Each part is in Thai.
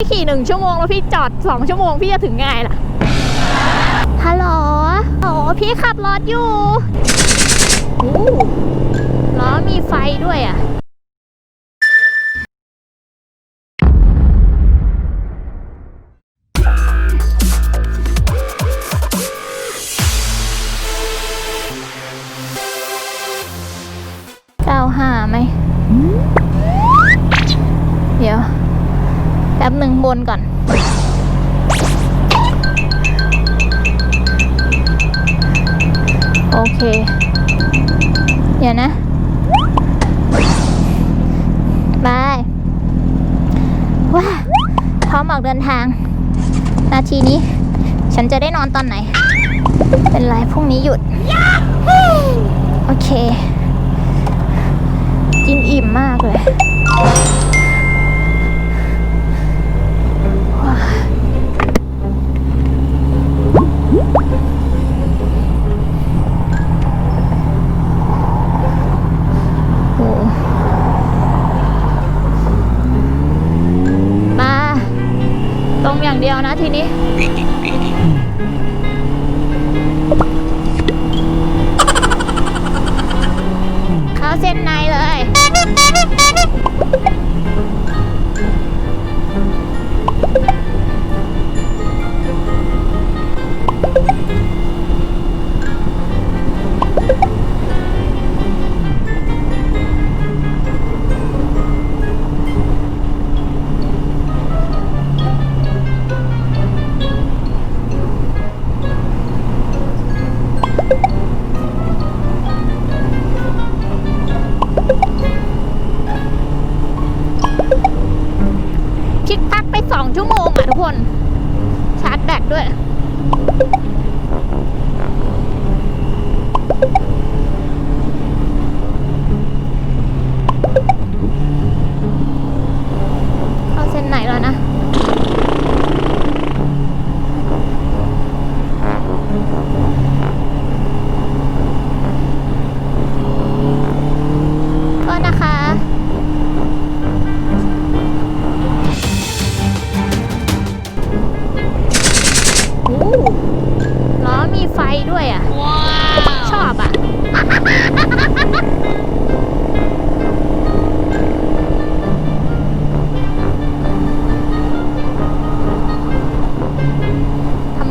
พี่ขี่หนึ่งชั่วโมงแล้วพี่จอดสองชั่วโมงพี่จะถึงไงล่ะ ฮัลโหลโอ้พี่ขับรถอยู่ล้อมีไฟด้วยอะ เก้าห้าไหม เดี๋ยว แป๊บหนึ่งบนก่อน โอเค เดี๋ยวนะบายว้าพร้อมออกเดินทาง นาทีนี้ ฉันจะได้นอนตอนไหน เป็นไรพรุ่งนี้หยุด โอเค กินอิ่มมากเลย ทีนี้ เข้าเส้นในเลย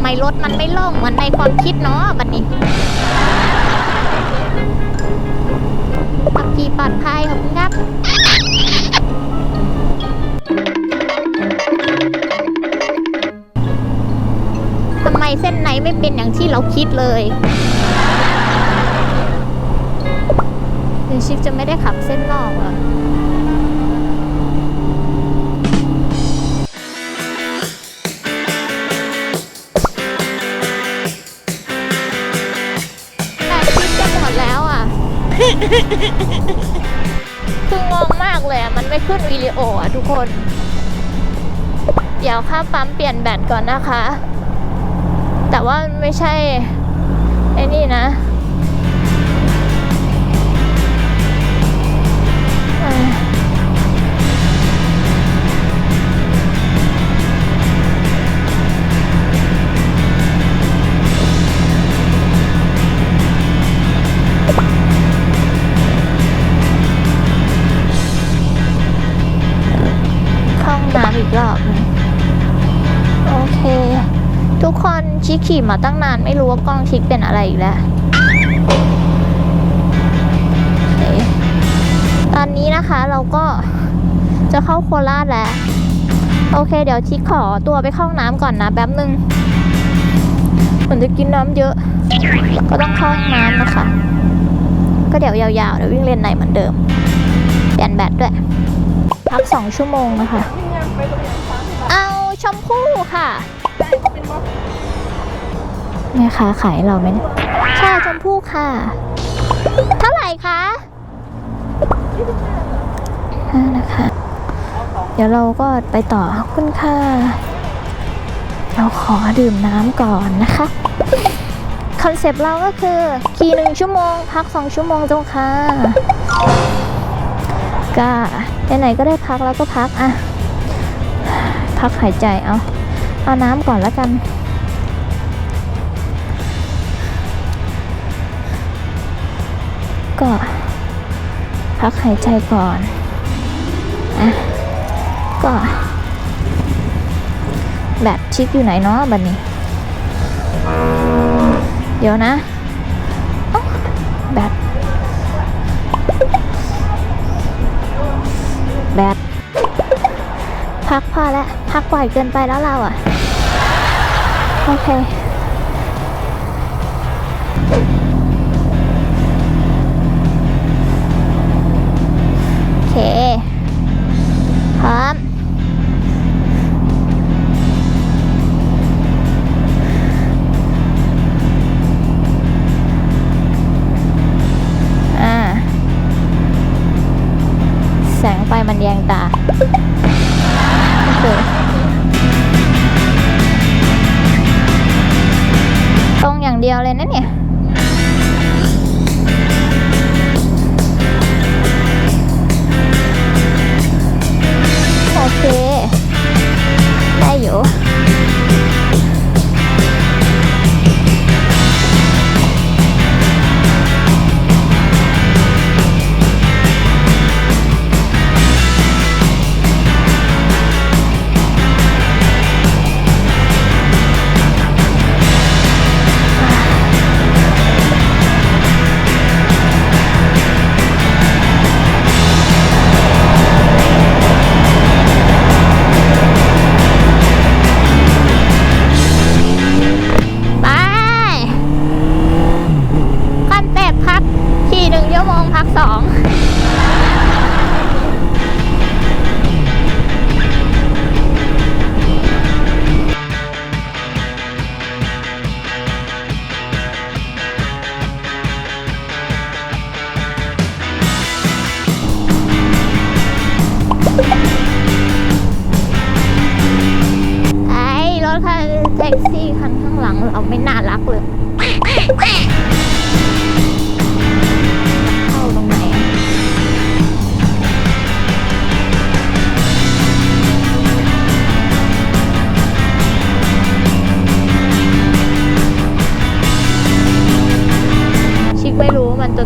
มรถมันไม่โล่งเหมือนในความคิดเนาะบัดนี้ขับขี่ปลอดภัยขอบคุณครับทำไมเส้นไหนไม่เป็นอย่างที่เราคิดเลยเดี๋ยวชิฟจะไม่ได้ขับเส้นนอกเหรอ คืองงมากเลยอะ มันไม่ขึ้นวิดีโออะทุกคน เดี๋ยวข้าปั๊มเปลี่ยนแบตก่อนนะคะ แต่ว่าไม่ใช่ ไอ้นี่นะ ขี่มาตั้งนานไม่รู้ว่ากล้องชิคเป็นอะไรอีกแล้ว ตอนนี้นะคะเราก็จะเข้าโคราชแล้ว โอเค เดี๋ยวชิคขอตัวไปเข้าห้องน้ำก่อนนะแป๊บนึงเหมือนจะกินน้ำเยอะ ก็ต้องเข้าห้องน้ำนะคะ ก็เดี๋ยวยาวๆเดี๋ยววิ่งเล่นในเหมือนเดิมเปลี่ยนแบตด้วยพักสองชั่วโมงนะคะ เอาชมพู่ค่ะ แม่ค้าขายเราไหมเนี่ยค่ะชมพู่ค่ะ เท่าไหร่คะห้านะคะ เดี๋ยวเราก็ไปต่อคุณค่ะ เราขอดื่มน้ำก่อนนะคะ คอนเซปต์เราก็คือ ขี่หนึ่งชั่วโมง พักสองชั่วโมงจ้าค่ะก็ไหนๆก็ได้พักแล้วก็พักอะ พักหายใจเอา เอาน้ำก่อนแล้วกัน ก็พักหายใจก่อนอะก็ แบบชิปอยู่ไหนเนาะบัดนนี้ เดี๋ยวนะแบบแบบพักพอแล้ว พักบ่อยเกินไปแล้วเราอะ โอเค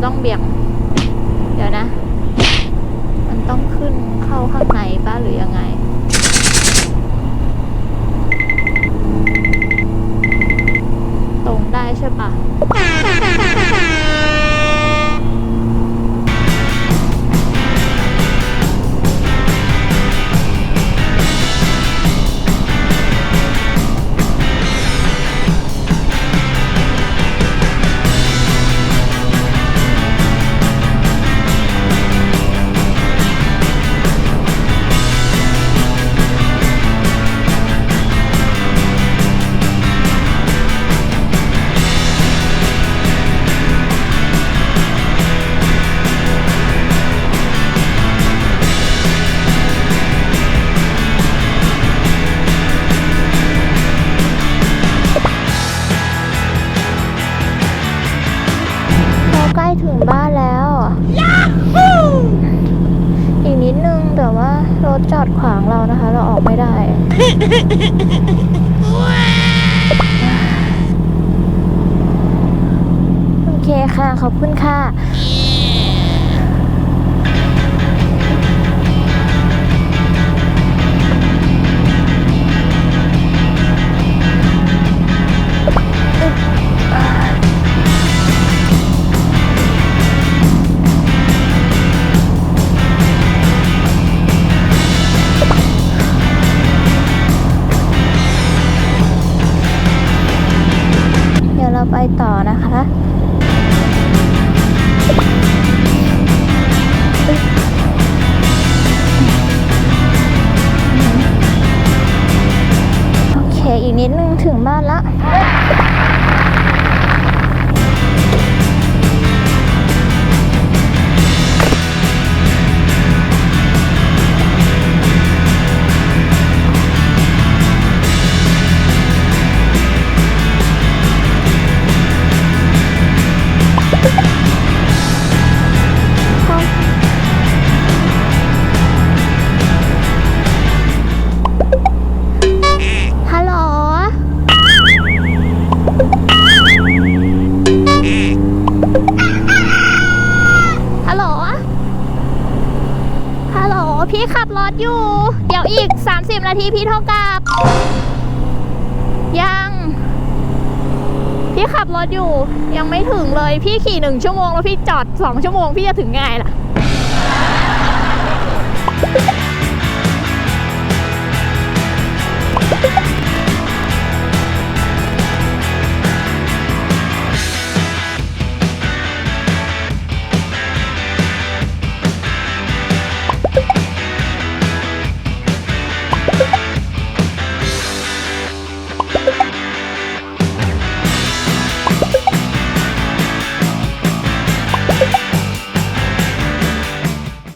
ต้องเบี่ยง ใกล้ถึงบ้านแล้วอีกนิดนึงแต่ว่ารถจอดขวางเรานะคะ เราออกไม่ได้โอเคค่ะ ขอบคุณค่ะ 30นาทีพี่เท่ากับ ยัง พี่ขับรถอยู่ยังไม่ถึงเลย พี่ขี่หนึ่งชั่วโมงแล้วพี่จอดสองชั่วโมง พี่จะถึงไงล่ะ